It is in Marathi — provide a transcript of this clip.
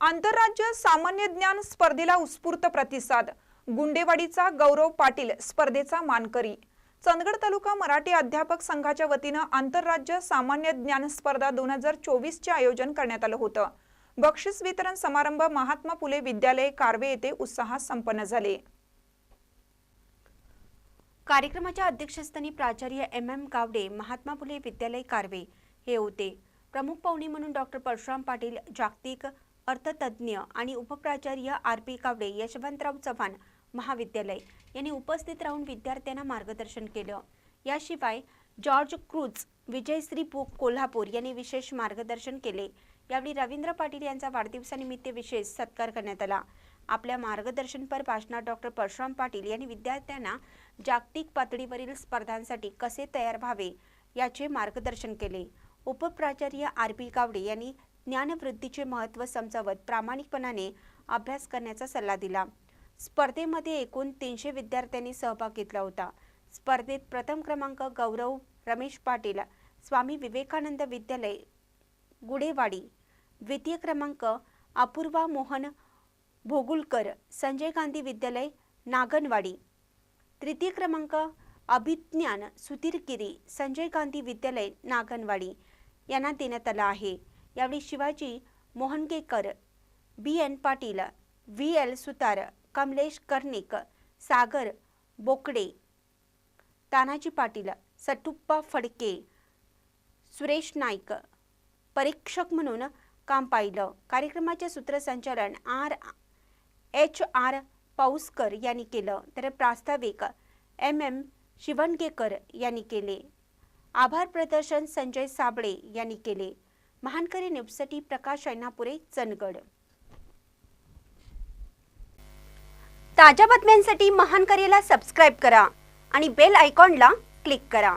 आंतरराज्य सामान्य ज्ञान स्पर्धेला उत्स्फूर्त प्रतिसाद. गुंडेवाडीचा गौरव पाटील स्पर्धेचा मानकरी. चंदगड तालुका मराठी अध्यापक संघाच्या वतीनं आंतरराज्य सामान्य ज्ञान स्पर्धा दोन हजार चोवीसचे आयोजन करण्यात आलं होतं. बक्षीस वितरण समारंभ महात्मा फुले विद्यालय कारवे येथे उत्साहात संपन्न झाले. कार्यक्रमाच्या अध्यक्षस्थानी प्राचार्य एम एम गावडे महात्मा फुले विद्यालय कारवे हे होते. प्रमुख पाहुणे म्हणून डॉक्टर परशुराम पाटील जागतिक अर्थतज्ज्ञ आणि उपप्राचार्य आर पी कावडे यशवंतराव चव्हाण महाविद्यालय यांनी उपस्थित राहून विद्यार्थ्यांना मार्गदर्शन केलं. याशिवाय George Cruz Vijayshree book Kolhapur यांनी विशेष मार्गदर्शन केले. यावेळी रवींद्र पाटील यांचा वाढदिवसानिमित्त विशेष सत्कार करण्यात आला. आपल्या मार्गदर्शनपर भाषणात डॉक्टर परशुराम पाटील यांनी विद्यार्थ्यांना जागतिक पातळीवरील स्पर्धांसाठी कसे तयार व्हावे याचे मार्गदर्शन केले. उपप्राचार्य आर पी कावडे यांनी ज्ञानवृद्धीचे महत्त्व समजावत प्रामाणिकपणाने अभ्यास करण्याचा सल्ला दिला. स्पर्धेमध्ये एकूण तीनशे विद्यार्थ्यांनी सहभाग घेतला होता. स्पर्धेत प्रथम क्रमांक गौरव रमेश पाटील स्वामी विवेकानंद विद्यालय गुडेवाडी द्वितीय क्रमांक अपूर्वा मोहन भोगुलकर संजय गांधी विद्यालय नागनवाडी तृतीय क्रमांक अभिज्ञान सुधीरगिरी संजय गांधी विद्यालय नागनवाडी यांना देण्यात आला आहे. यावेळी Shivaji Mohangekar B N Patil V L Sutar Kamlesh Karnik Sagar Bokade Tanaji Patil Satuppa Phadke Suresh Naik परीक्षक म्हणून काम पाहिलं. कार्यक्रमाचे सूत्रसंचालन आर. एच. आर. पाऊसकर यांनी केलं. तर प्रास्ताविक एम. एम. शिवणगेकर यांनी केले. आभार प्रदर्शन संजय साबळे यांनी केले. महानकरी न्यूजसाठी प्रकाश ऐनापुरे चंदगड. ताज्या बातम्यांसाठी महानकरीला सबस्क्राईब करा आणि बेल आयकॉनला क्लिक करा.